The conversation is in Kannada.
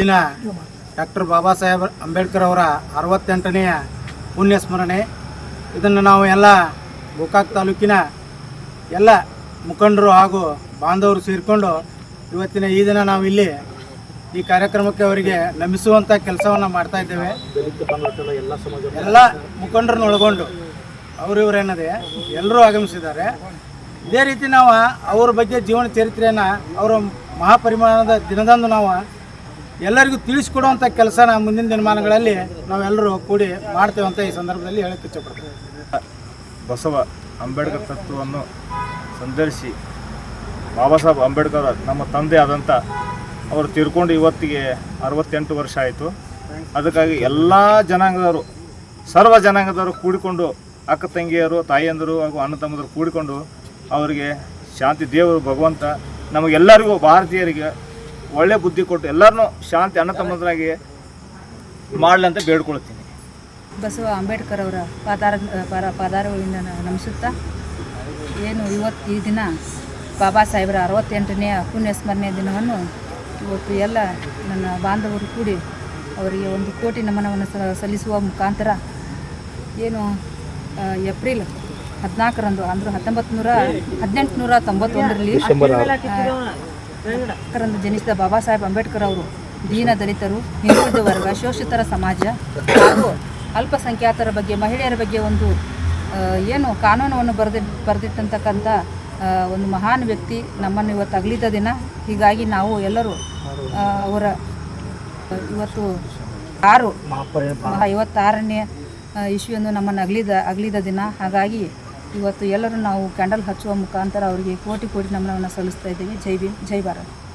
ದಿನ ಡಾಕ್ಟರ್ ಬಾಬಾ ಸಾಹೇಬ್ ಅಂಬೇಡ್ಕರ್ ಅವರ ಅರವತ್ತೆಂಟನೆಯ ಪುಣ್ಯ ಸ್ಮರಣೆ ಇದನ್ನು ನಾವು ಎಲ್ಲ ಗೋಕಾಕ್ ತಾಲೂಕಿನ ಎಲ್ಲ ಮುಖಂಡರು ಹಾಗೂ ಬಾಂಧವರು ಸೇರಿಕೊಂಡು ಇವತ್ತಿನ ಈ ದಿನ ನಾವು ಇಲ್ಲಿ ಈ ಕಾರ್ಯಕ್ರಮಕ್ಕೆ ಅವರಿಗೆ ನಮಿಸುವಂಥ ಕೆಲಸವನ್ನು ಮಾಡ್ತಾ ಇದ್ದೇವೆ. ಎಲ್ಲ ಮುಖಂಡರನ್ನ ಒಳಗೊಂಡು ಅವರು ಇವರೇನದೆ ಎಲ್ಲರೂ ಆಗಮಿಸಿದ್ದಾರೆ. ಇದೇ ರೀತಿ ನಾವು ಅವ್ರ ಬಗ್ಗೆ ಜೀವನ ಚರಿತ್ರೆಯನ್ನು ಅವರ ಮಹಾಪರಿಮಾಣದ ದಿನದಂದು ನಾವು ಎಲ್ಲರಿಗೂ ತಿಳಿಸ್ಕೊಡುವಂಥ ಕೆಲಸನ ಮುಂದಿನ ದಿನಮಾನಗಳಲ್ಲಿ ನಾವೆಲ್ಲರೂ ಕೂಡಿ ಮಾಡ್ತೇವೆ ಅಂತ ಈ ಸಂದರ್ಭದಲ್ಲಿ ಹೇಳಕ್ಕೆ ಇಚ್ಛಪಡ್ತೇವೆ. ಬಸವ ಅಂಬೇಡ್ಕರ್ ತತ್ವವನ್ನು ಸಂದರ್ಶಿ ಬಾಬಾ ಸಾಹೇಬ್ ಅಂಬೇಡ್ಕರ್ ನಮ್ಮ ತಂದೆ ಆದಂಥ ಅವರು ತಿರ್ಕೊಂಡು ಇವತ್ತಿಗೆ ಅರವತ್ತೆಂಟು ವರ್ಷ ಆಯಿತು. ಅದಕ್ಕಾಗಿ ಎಲ್ಲ ಜನಾಂಗದವರು, ಸರ್ವ ಜನಾಂಗದವರು ಕೂಡಿಕೊಂಡು ಅಕ್ಕ ತಂಗಿಯರು, ತಾಯಿಯಂದರು ಹಾಗೂ ಅಣ್ಣ ತಮ್ಮದರು ಕೂಡಿಕೊಂಡು ಅವರಿಗೆ ಶಾಂತಿ, ದೇವರು ಭಗವಂತ ನಮಗೆಲ್ಲರಿಗೂ ಭಾರತೀಯರಿಗೆ ಒಳ್ಳೆ ಬುದ್ಧಿ ಕೊಟ್ಟು ಎಲ್ಲರನ್ನೂ ಶಾಂತಿ ಅಣ್ಣ ತಮ್ಮದ್ರಾಗಿ ಮಾಡಲಿ ಅಂತ ಬೇಡ್ಕೊಳ್ತೀನಿ. ಬಸವ ಅಂಬೇಡ್ಕರ್ ಅವರ ಪಾದಾರ ಪರ ಪಾದಾರಗಳಿಂದ ನಮಿಸುತ್ತಾ ಏನು ಇವತ್ತು ಈ ದಿನ ಬಾಬಾ ಸಾಹೇಬರ ಅರವತ್ತೆಂಟನೆಯ ಪುಣ್ಯಸ್ಮರಣೆಯ ದಿನವನ್ನು ಇವತ್ತು ಎಲ್ಲ ನನ್ನ ಬಾಂಧವರು ಕೂಡಿ ಅವರಿಗೆ ಒಂದು ಕೋಟಿ ನಮನವನ್ನು ಸ- ಸಲ್ಲಿಸುವ ಮುಖಾಂತರ ಏನು ಏಪ್ರಿಲ್ ಹದಿನಾಲ್ಕರಂದು ಅಂದ್ರೆ ಹತ್ತೊಂಬತ್ತು ನೂರ ಹದಿನೆಂಟು ನೂರ ತೊಂಬತ್ತೊಂದರಲ್ಲಿ ರಂದು ಜನಿಸಿದ ಬಾಬಾ ಸಾಹೇಬ್ ಅಂಬೇಡ್ಕರ್ ಅವರು ದೀನ ದಲಿತರು ಹಿಂದುಳಿದ ವರ್ಗ ಶೋಷಿತರ ಸಮಾಜ ಹಾಗೂ ಅಲ್ಪಸಂಖ್ಯಾತರ ಬಗ್ಗೆ ಮಹಿಳೆಯರ ಬಗ್ಗೆ ಒಂದು ಏನು ಕಾನೂನನ್ನು ಬರೆದಿ ಬರೆದಿಟ್ಟಂತಕ್ಕಂಥ ಒಂದು ಮಹಾನ್ ವ್ಯಕ್ತಿ ನಮ್ಮನ್ನು ಇವತ್ತು ಅಗಲಿದ ದಿನ. ಹೀಗಾಗಿ ನಾವು ಎಲ್ಲರೂ ಅವರ ಇವತ್ತು ಆರು ಐವತ್ತಾರನೇ ಎಂದು ನಮ್ಮನ್ನು ಅಗಲಿದ ಅಗಲಿದ ದಿನ. ಹಾಗಾಗಿ ಇವತ್ತು ಎಲ್ಲರೂ ನಾವು ಕ್ಯಾಂಡಲ್ ಹಚ್ಚುವ ಮುಖಾಂತರ ಅವರಿಗೆ ಕೋಟಿ ಕೋಟಿ ನಮನವನ್ನು ಸಲ್ಲಿಸ್ತಾ ಇದ್ದೀವಿ. ಜೈ ಭೀಮ್, ಜೈ ಭಾರತ್.